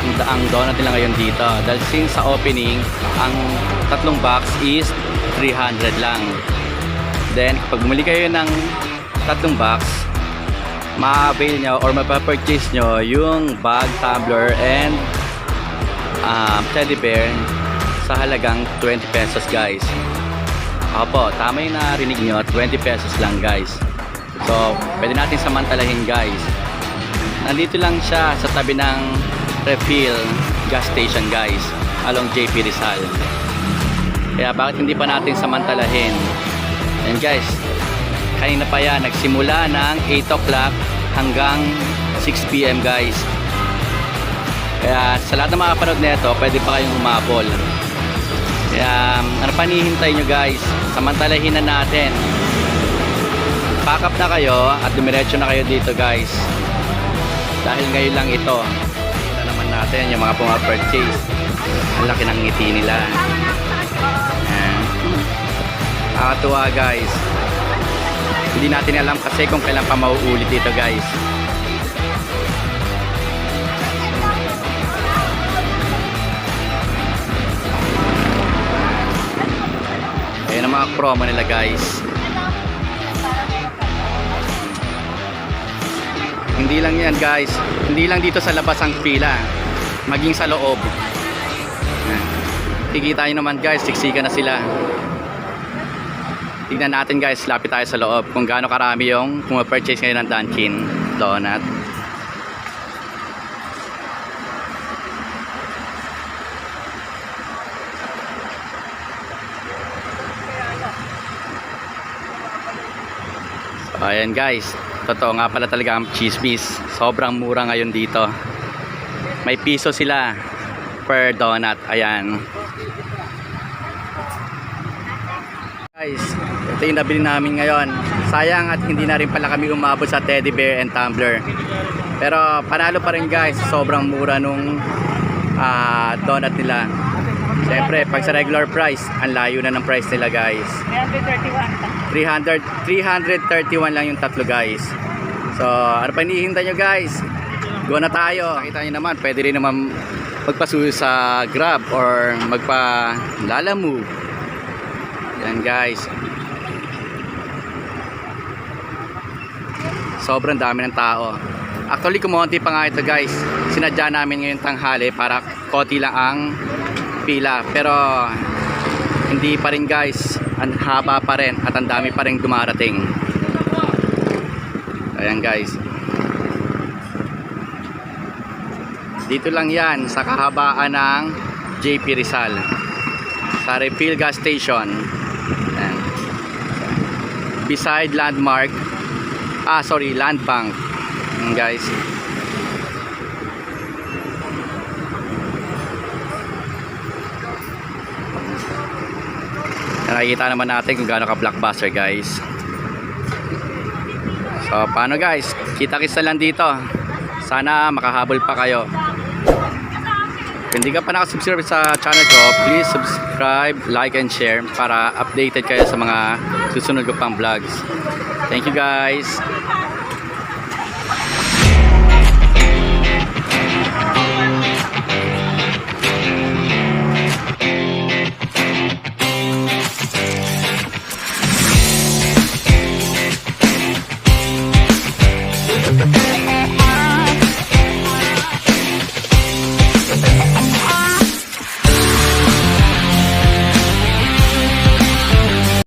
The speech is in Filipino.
ang, ang donut nila ngayon dito. Dahil since sa opening, ang tatlong box is 300 lang. Then, pag bumili kayo ng tatlong box, ma-avail nyo or mapapurchase nyo yung bag, tumbler, and um, teddy bear sa halagang 20 pesos guys. Opo, tama yung narinig nyo, 20 pesos lang guys. So, pwede natin samantalahin guys. Nandito lang siya sa tabi ng refill gas station guys, along JP Rizal. Kaya bakit hindi pa natin samantalahin? And guys, kanina pa yan, nagsimula ng 8 o'clock hanggang 6pm guys. Kaya sa lahat ng mga kapanood nito, pwede pa kayong humabol. Kaya um, ano pa nihintay nyo guys, samantalahin na natin. Pack up na kayo at dumiretso na kayo dito guys. Dahil ngayon lang ito. Kita naman natin yung mga pumapurchase. Ang laki ng ngiti nila. Nakakatuwa guys. Hindi natin alam kasi kung kailan pa mauulit ito guys. Ayan ang mga promo nila guys. Hindi lang yan guys. Hindi lang dito sa labas ang pila. Maging sa loob. Kikita nyo naman guys, siksika na sila. Tignan natin guys, lapit tayo sa loob kung gaano karami yung pumapurchase ngayon ng Dunkin Donut. Ayan guys, totoo nga pala talaga ang chismis. Sobrang mura ngayon dito. May piso sila per donut. Ayan. Guys, ito yung nabili namin ngayon. Sayang at hindi na rin pala kami umabot sa teddy bear and tumbler. Pero panalo pa rin guys, sobrang mura nung ah, donut nila. Siyempre, pag sa regular price, ang layo na ng price nila guys. 300, 331 lang yung tatlo guys. So, ano pa hinihintay nyo guys? Go na tayo. Nakita nyo naman, pwede rin naman magpasuyo sa Grab or magpa Lala. Yan guys. Sobrang dami ng tao. Actually, kumonti pa nga ito guys. Sinadya namin ngayon tanghali para konti lang ang pila. Pero hindi pa rin guys. Ang haba pa rin at ang dami pa rin dumarating. Ayan guys. Dito lang yan sa kahabaan ng JP Rizal. Sa refill gas station. Ayan. Beside landmark. Ah, sorry, land bank. Ayan, guys. Nakikita naman natin kung gaano ka blockbuster guys. So, paano guys? Kita-kits na lang dito. Sana makahabol pa kayo. Kung hindi ka pa nakasubscribe sa channel ko, please subscribe, like, and share para updated kayo sa mga susunod ko pang vlogs. Thank you guys!